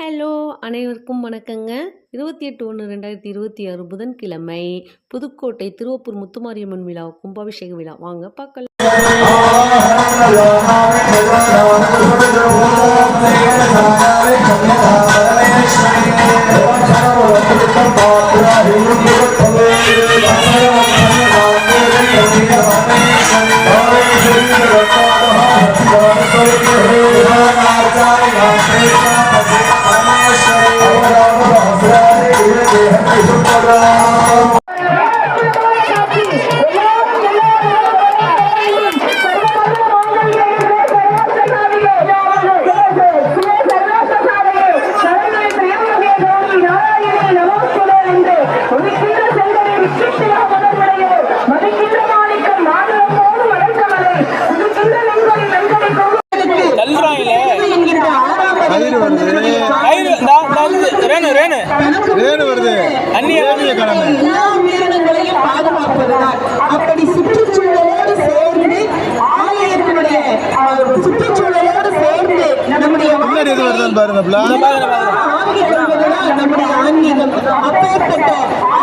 Hello அனைவருக்கும் வணக்கங்க. இருபத்தி எட்டு ஒன்று ரெண்டாயிரத்தி இருபத்தி ஆறு புதன்கிழமை புதுக்கோட்டை திருவப்பூர் முத்துமாரியம்மன் விழா கும்பாபிஷேக விழா. வாங்க பார்க்கலாம். Obrigado. ரேணு வருது. அந்நிய அந்நிய கடமை. எல்லா உயிரினங்களையும் பாதுகாப்பதுதான். அப்படி சுற்றுச்சூழலோடு சேர்ந்து ஆலயத்தினுடைய சுற்றுச்சூழலோடு சேர்ந்து நம்முடைய பின்னாடி எது வருதுன்னு பாருங்க நம்முடைய ஆன்மீகம். அப்பேற்பட்ட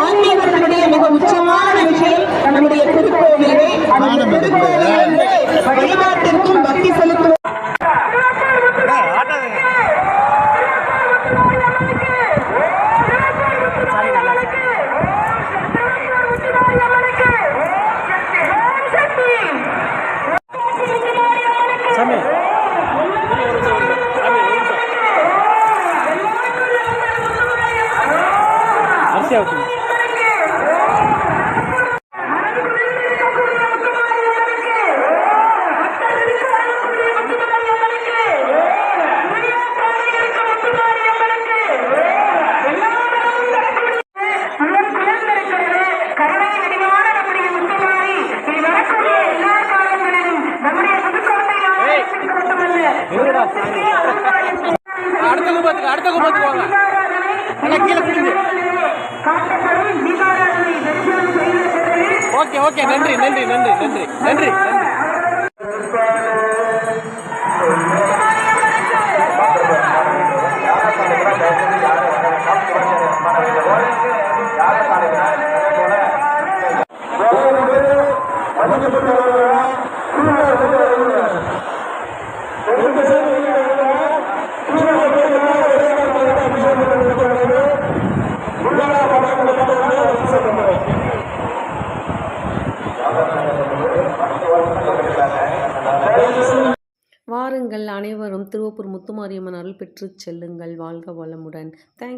ஆன்மீகத்தினுடைய மிக உச்சமான விஷயம் நம்முடைய திருக்கோவிலே. அந்த திருக்கோவிலே ஈஸியாக வச்சு அடுத்த கும்பத்துக்கு அடுத்த கும்பத்துக்கு வாங்க கீழே குடிங்க ஓகே ஓகே நன்றி நன்றி நன்றி நன்றி நன்றி. நன்றி வாருங்கள் அனைவரும் திருவப்பூர் முத்துமாரியம்மன் அருள் பெற்று செல்லுங்கள். வாழ்க வளமுடன். தேங்க்